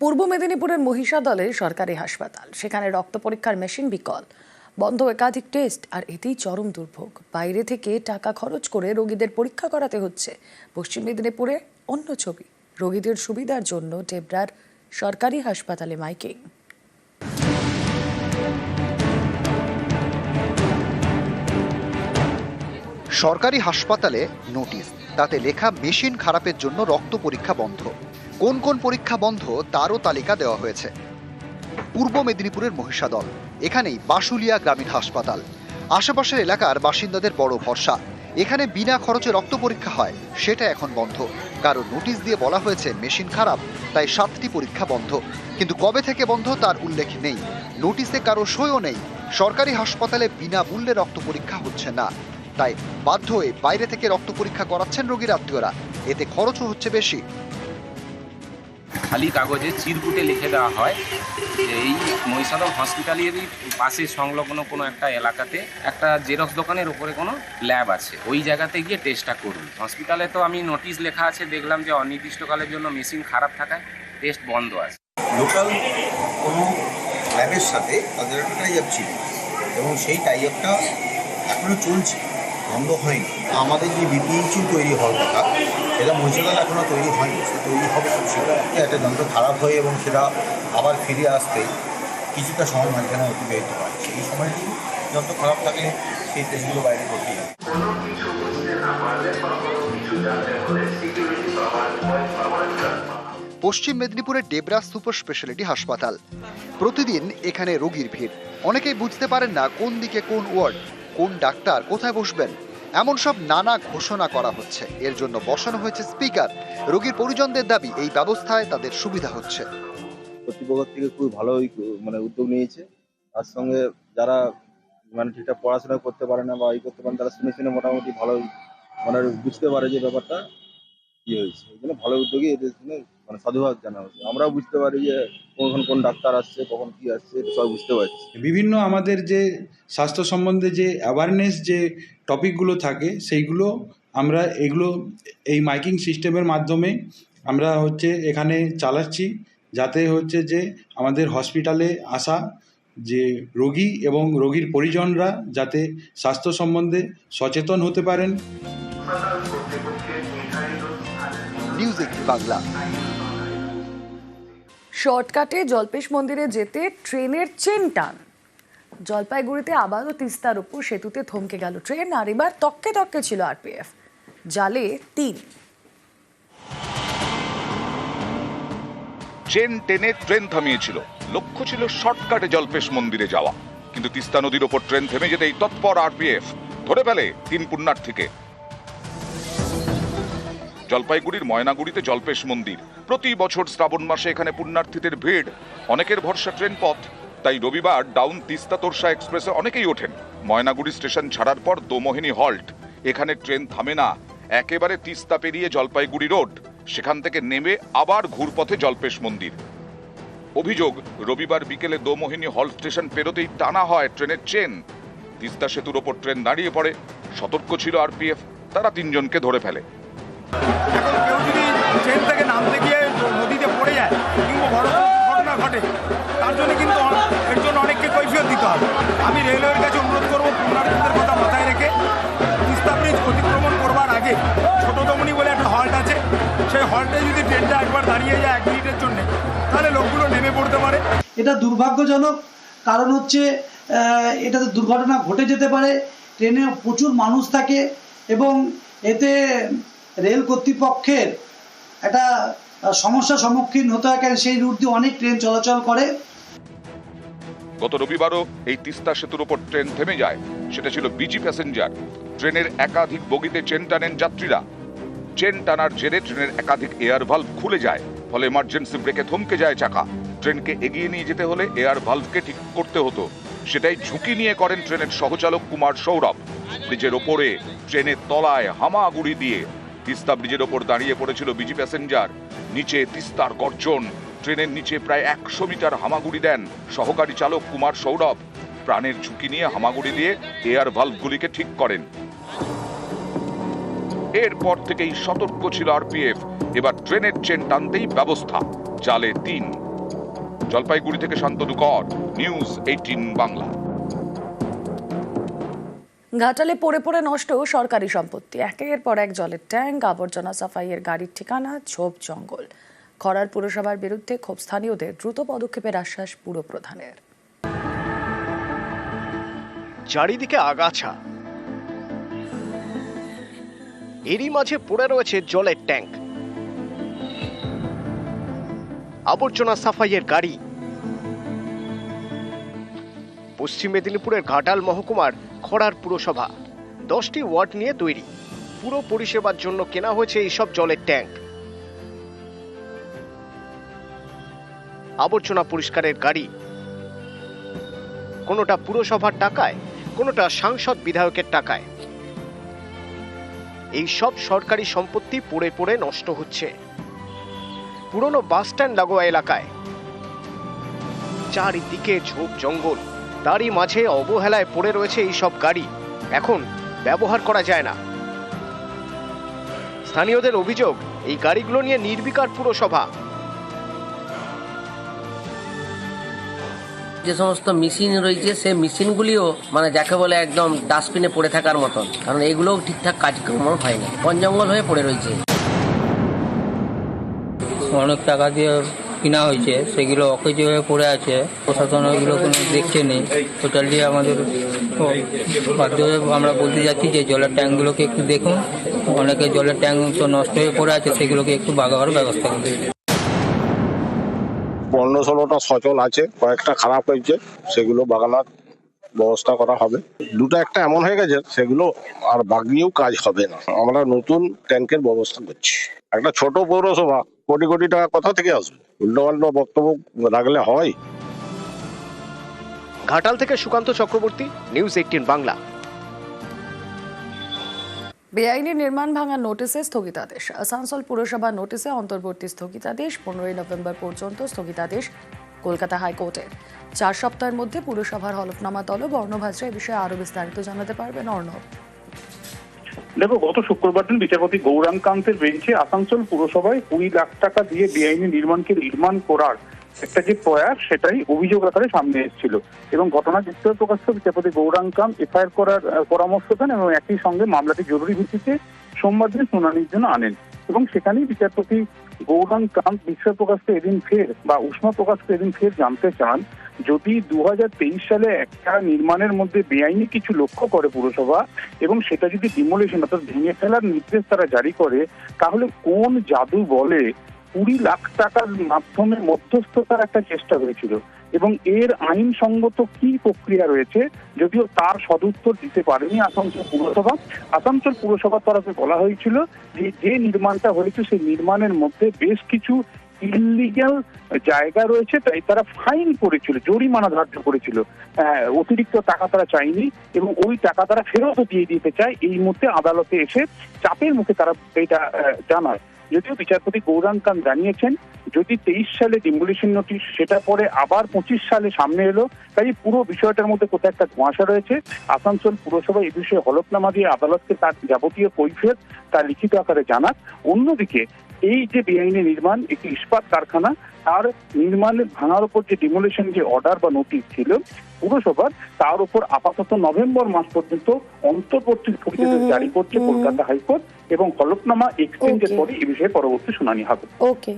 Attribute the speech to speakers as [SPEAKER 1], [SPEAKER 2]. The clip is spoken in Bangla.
[SPEAKER 1] পূর্ব মেদিনীপুরের মহিষাদলের সরকারি হাসপাতাল। সেখানে রক্ত পরীক্ষার মেশিন বিকল। বন্ধ একাধিক টেস্ট, আর এতেই চরম দুর্ভোগ। বাইরে থেকে টাকা খরচ করে রোগীদের পরীক্ষা করাতে হচ্ছে। পশ্চিম মেদিনীপুরে অন্য ছবি। রোগীদের সুবিধার জন্য টেবরার সরকারি হাসপাতালে মাইকিং।
[SPEAKER 2] সরকারি হাসপাতালে নোটিশ, তাতে লেখা মেশিন খারাপের জন্য রক্ত পরীক্ষা বন্ধ। কোন কোন পরীক্ষা বন্ধ তারও তালিকা দেওয়া হয়েছে। পূর্ব মেদিনীপুরের মহিষাদল, এখানেই বাসুলিয়া গ্রামীণ হাসপাতাল। আশেপাশের এলাকার বাসিন্দাদের বড় ভরসা। এখানে বিনা খরচে রক্ত পরীক্ষা হয়, সেটা এখন বন্ধ। কারণ নোটিশ দিয়ে বলা হয়েছে মেশিন খারাপ, তাই সাতটি পরীক্ষা বন্ধ। কিন্তু কবে থেকে বন্ধ তার উল্লেখ নেই। নোটিশে কারও সইও নেই। সরকারি হাসপাতালে বিনা মূল্যে রক্ত পরীক্ষা হচ্ছে না। তাই বাধ্য হয়ে বাইরে থেকে রক্ত পরীক্ষা করাচ্ছেন রোগীর আত্মীয়রা। এতে খরচও হচ্ছে বেশি।
[SPEAKER 3] খালি কাগজে চিরকুটে লিখে দেওয়া হয় এই মহিষাদল হসপিটালেরই পাশে সংলগ্ন কোনো একটা এলাকাতে একটা জেরক্স দোকানের ওপরে কোনো ল্যাব আছে। ওই জায়গাতে গিয়ে টেস্টটা করুন। হসপিটালে তো আমি নোটিশ লেখা আছে, দেখলাম যে অনির্দিষ্টকালের জন্য মেশিন খারাপ থাকায় টেস্ট বন্ধ আছে।
[SPEAKER 4] লোকাল কোনো ল্যাবের সাথে তাদের একটা টাই আপ ছিল। এবং সেই টাই আপটা এখনও চলছে। বন্ধ হয়নি। আমাদের যে বিপিএইচইউ তৈরি হওয়ার কথা এটা মহিষাদল এখনও তৈরি হয়নি সে তৈরি হবে খুব শীঘ্রই একটা যন্ত্র খারাপ হয়ে এবং সেটা আবার ফিরে আসতে কিছুটা সময় মাঝখানে অতিবাহিত হয়। সেই সময়টি যন্ত্র খারাপ থাকলে সেই টেস্টগুলো বাইরে করতেই হবে
[SPEAKER 2] পশ্চিম মেদিনীপুরের ডেবরা সুপার স্পেশালিটি হাসপাতাল। প্রতিদিন এখানে রোগীর ভিড়। অনেকেই বুঝতে পারেন না কোন দিকে কোন ওয়ার্ড। কোন ডাক্তার কোথায় বসবেন? এমন সব নানা ঘোষণা করা হচ্ছে। এর জন্য বসানো হয়েছে স্পিকার। রোগীর পরিজনদের দাবি এই ব্যবস্থায় তাদের সুবিধা হচ্ছে।
[SPEAKER 5] কর্তৃপক্ষ থেকে খুবই ভালো মানে উদ্যোগ নিয়েছে। তার সঙ্গে যারা মানে ঠিকঠাক পড়াশোনা করতে পারে না বা ই করতে পারে না, তারা শুনে শুনে মোটামুটি ভালো মানে বুঝতে পারে যে ব্যাপারটা কি হয়েছে। এই জন্য ভালো উদ্যোগী এদের জন্য মানে সাধুবাদ জানা হচ্ছে আমরাও বুঝতে পারি যে কখন কোন ডাক্তার আসছে কখন কি আসছে এটা সব বুঝতে পারছি।
[SPEAKER 6] বিভিন্ন আমাদের যে স্বাস্থ্য সম্বন্ধে যে অ্যাওয়ারনেস যে টপিকগুলো থাকে সেইগুলো আমরা এগুলো এই মাইকিং সিস্টেমের মাধ্যমে আমরা হচ্ছে এখানে চালাচ্ছি যাতে হচ্ছে যে আমাদের হসপিটালে আসা যে রোগী এবং রোগীর পরিজনরা যাতে স্বাস্থ্য সম্বন্ধে সচেতন হতে পারেন।
[SPEAKER 2] নিউজ বাংলা
[SPEAKER 1] শর্টকাটে জলপেশ মন্দিরে যেতে ট্রেনের চেন টান জলপাইগুড়িতে আবারও তিস্তার উপর সেতুতে থমকে গেল ট্রেন, আর এবার তককে তককে ছিল আরপিএফ। জালে তিন।
[SPEAKER 7] চেন টেনে ট্রেন থামিয়েছিল। লক্ষ্য ছিল শর্টকাটে জলপেশ মন্দিরে যাওয়া। কিন্তু তিস্তা নদীর ওপর ট্রেন থেমে যেতেই তৎপর আরপিএফ ধরে ফেলে তিন পুণ্যার্থীকে। জলপাইগুড়ির ময়নাগুড়িতে জলপেশ মন্দির। প্রতি বছর শ্রাবণ মাসে এখানে পুণ্যার্থীদের ভিড়। অনেকের ভরসা ট্রেন পথ। তাই রবিবার ডাউন তিস্তা তোরসা এক্সপ্রেসে অনেকেই ওঠেন। ময়নাগুড়ি স্টেশন ছাড়ার পর দোমোহিনী হল্ট। এখানে ট্রেন থামে না। একেবারে তিস্তা পেরিয়ে জলপাইগুড়ি রোড। সেখান থেকে নেমে আবার ঘুরপথে জলপেশ মন্দির। অভিযোগ, রবিবার বিকেলে দোমোহিনী হল স্টেশন পেরোতেই টানা হয় ট্রেনের চেন। তিস্তা সেতুর ওপর ট্রেন দাঁড়িয়ে পড়ে। সতর্ক ছিল আরপিএফ। তারা তিনজনকে ধরে ফেলে।
[SPEAKER 8] এখন কেউ যদি ট্রেন থেকে নামতে গিয়ে নদীতে পড়ে যায় কিংবা বড় ঘটনা ঘটে, তার জন্য কিন্তু এর জন্য অনেককে কৈফিয়ত দিতে হবে। আমি রেলওয়ের কাছে অনুরোধ করব পুনরাবৃত্তের কথা মাথায় রেখে তিস্তা ব্রিজ অতিক্রমণ করবার আগে ছোট দমনি বলে একটা হল্ট আছে। সেই হল্টে যদি ট্রেনটা একবার দাঁড়িয়ে যায় এক মিনিটের জন্য, তাহলে লোকগুলো নেমে পড়তে পারে।
[SPEAKER 9] এটা দুর্ভাগ্যজনক কারণ হচ্ছে এটাতে দুর্ঘটনা ঘটে যেতে পারে। ট্রেনে প্রচুর মানুষ থাকে এবং এতে রেল কর্তৃপক্ষের একটা আহ, সমস্যার সম্মুখীন হতে হয় কারণ সেই রুট দিয়ে অনেক ট্রেন চলাচল করে।
[SPEAKER 7] গত রবিবারও এই তিস্তা সেতুর ওপর ট্রেন থেমে যায়। সেটা ছিল বিজি প্যাসেঞ্জার। ট্রেনের একাধিক বগিতে চেন টানেন যাত্রীরা। চেন টানার জেরে ট্রেনের একাধিক এয়ার ভালভ খুলে যায় ফলে এমার্জেন্সি ব্রেকে থমকে যায় চাকা। ট্রেনকে এগিয়ে নিয়ে যেতে হলে এয়ার ভালভকে ঠিক করতে হতো। সেটাই ঝুঁকি নিয়ে করেন ট্রেনের সহচালক কুমার সৌরভ। ব্রিজের ওপরে ট্রেনের তলায় হামাগুড়ি দিয়ে তিস্তা ব্রিজের ওপর দাঁড়িয়ে পড়েছিল বিজি প্যাসেঞ্জার। নিচে তিস্তার গর্জন। ট্রেনের নিচে প্রায় একশো মিটার হামাগুড়ি দেন সহকারী চালক কুমার সৌরভ। প্রাণের ঝুঁকি নিয়ে হামাগুড়ি দিয়ে এয়ার ভালভগুলিকে ঠিক করেন। এরপর থেকেই সতর্ক ছিল আরপিএফ। এবার ট্রেনের চেন টানতেই ব্যবস্থা। জালে তিন। জলপাইগুড়ি থেকে শান্তনু কর নিউজ এইটিন বাংলা।
[SPEAKER 1] ঘাটালে পড়ে পড়ে নষ্ট সরকারি সম্পত্তি। একের পর এক জলের ট্যাঙ্ক, আবর্জনা সাফাইয়ের গাড়ির ঠিকানা, ঝোপ জঙ্গল। খরার পুরসভার বিরুদ্ধে ক্ষোভ স্থানীয়দের। দ্রুত পদক্ষেপের আশ্বাস পুর প্রধানের।
[SPEAKER 10] চারিদিকে আগাছা। এরই মাঝে পড়ে রয়েছে জলের ট্যাঙ্ক। আবর্জনা সাফাইয়ের গাড়ি। পশ্চিম মেদিনীপুরের ঘাটাল মহকুমার খড়ার পুরসভা। দশটি ওয়ার্ড নিয়ে তৈরি। পুরো পরিষেবার জন্য কেনা হয়েছে এইসব জলের ট্যাঙ্ক। আবর্জনা পরিষ্কারের গাড়ি। কোনোটা পুরসভার টাকায়, কোনোটা সাংসদ বিধায়কের টাকায়। এই সব সরকারি সম্পত্তি পড়ে পড়ে নষ্ট হচ্ছে। পুরনো বাস স্ট্যান্ড লাগোয়া এলাকায়। চারিদিকে ঝোপ জঙ্গল। তারই মাঝে অবহেলায় পড়ে রয়েছে এই সব গাড়ি। এখন ব্যবহার করা যায় না। স্থানীয়দের অভিযোগ এই গাড়িগুলো নিয়ে নির্বিকার পুরসভা।
[SPEAKER 11] যে সমস্ত মেশিন রয়েছে সেই মেশিনগুলিও মানে যাকে বলে একদম ডাস্টবিনে পড়ে থাকার মতন। কারণ এগুলোও ঠিকঠাক কাজকর্ম হয় না বন জঙ্গল হয়ে পড়ে রয়েছে।
[SPEAKER 12] অনেক টাকা দিয়ে কিনা হয়েছে, সেগুলো অকেজ হয়ে পড়ে আছে, প্রশাসন ওইগুলো কোনো দেখছে নেই। টোটালি আমাদের বাধ্য আমরা বলতে যাচ্ছি যে জলের ট্যাঙ্কগুলোকে একটু দেখুন। অনেকে জলের ট্যাঙ্ক তো নষ্ট হয়ে পড়ে আছে, সেগুলোকে একটু বাগাবার ব্যবস্থা করুন
[SPEAKER 5] পনেরো ষোলোটা সচল আছে, কয়েকটা খারাপ হয়েছে, সেগুলো বাগানোর ব্যবস্থা করা হবে। দুটো একটা এমন হয়ে গেছে, সেগুলো আর বাগিয়েও কাজ হবে না। আমরা নতুন ট্যাঙ্কের ব্যবস্থা করছি। একটা ছোট পৌরসভা কোটি কোটি টাকা কোথা থেকে আসবে? উল্টো পাল্টো বক্তব্য রাখলে হয়।
[SPEAKER 10] ঘাটাল থেকে সুকান্ত চক্রবর্তী নিউজ এইটিন বাংলা।
[SPEAKER 1] বেআইনি নির্মাণ ভাঙার নোটিশে স্থগিতাদেশ। আসানসোল পুরসভা নোটিশে অন্তর্বর্তী স্থগিতাদেশ পনেরোই নভেম্বর পর্যন্ত স্থগিতাদেশ কলকাতা হাইকোর্টের চার সপ্তাহের মধ্যে পুরসভার হলফনামা তলব অর্ণব হাজরা এ বিষয়ে আরও বিস্তারিত জানাতে পারবেন অর্ণব।
[SPEAKER 13] দেখো, গত শুক্রবার দিন বিচারপতি গৌরাঙ্গ কান্তের বেঞ্চে আসানসোল পুরসভায় কুড়ি লাখ টাকা দিয়ে বেআইনি নির্মাণকে নির্মাণ করার একটা যে প্রয়াস, সেটাই অভিযোগ আকারে সামনে এসেছিল। এবং ঘটনা বিস্তার প্রকাশ বিচারপতি গৌরাঙ্গ কান্ত এফআইআর করার পরামর্শ দেন এবং একই সঙ্গে মামলাটি জরুরি ভিত্তিতে সোমবার দিন শুনানির জন্য আনেন। এবং সেখানেই বিচারপতি গৌরাঙ্গ কান্ত বিস্ময় প্রকাশ করে এদিন ফের বা উষ্ম প্রকাশ করে এদিন ফের জানতে চান। যদি দু হাজার তেইশ সালে একটা নির্মাণের মধ্যে বেআইনি কিছু লক্ষ্য করে পুরসভা এবং সেটা যদি ডিমোলিশন অর্থাৎ ভেঙে ফেলার নির্দেশ তারা জারি করে, তাহলে কোন জাদু বলে কুড়ি লাখ টাকার মাধ্যমে মধ্যস্থতার একটা চেষ্টা হয়েছিল? এবং এর আইনসঙ্গত কি প্রক্রিয়া রয়েছে? যদিও তার সদুত্তর দিতে পারেনি আসানসোল পুরসভা। আসানসোল পুরসভার তরফে বলা হয়েছিল যে যে নির্মাণটা হয়েছে, সেই নির্মাণের মধ্যে বেশ কিছু ইলিগ্যাল জায়গা রয়েছে, তাই তারা ফাইন করেছিল, জরিমানা ধার্য করেছিল। অতিরিক্ত টাকা তারা চায়নি এবং ওই টাকা তারা ফেরতও দিয়ে দিতে চায়। এই মুহূর্তে আদালতে এসে চাপের মুখে তারা এটা জানায়। যদিও বিচারপতি গৌরাং কান্ত জানিয়েছেন, যদি তেইশ সালে ডিমোলিশন নোটিশ, সেটা পরে আবার পঁচিশ সালে সামনে এলো, তাই পুরো বিষয়টার মধ্যে কোথাও একটা ধোঁয়াশা রয়েছে। আসানসোল পুরসভা এই বিষয়ে হলফনামা দিয়ে আদালতকে তার যাবতীয় কৈফিয়ত তার লিখিত আকারে জানাক। অন্যদিকে এই যে বেআইনি নির্মাণ একটি ইস্পাত কারখানা তার নির্মাণের ভাঙার উপর যে ডিমোলেশন যে অর্ডার বা নোটিশ ছিল পুরসভার তার উপর আপাতত নভেম্বর মাস পর্যন্ত অন্তর্বর্তী জারি করছে কলকাতা হাইকোর্ট এবং হলফনামা এক্সচেঞ্জের. পরে এ বিষয়ে পরবর্তী শুনানি হবে।
[SPEAKER 1] ওকে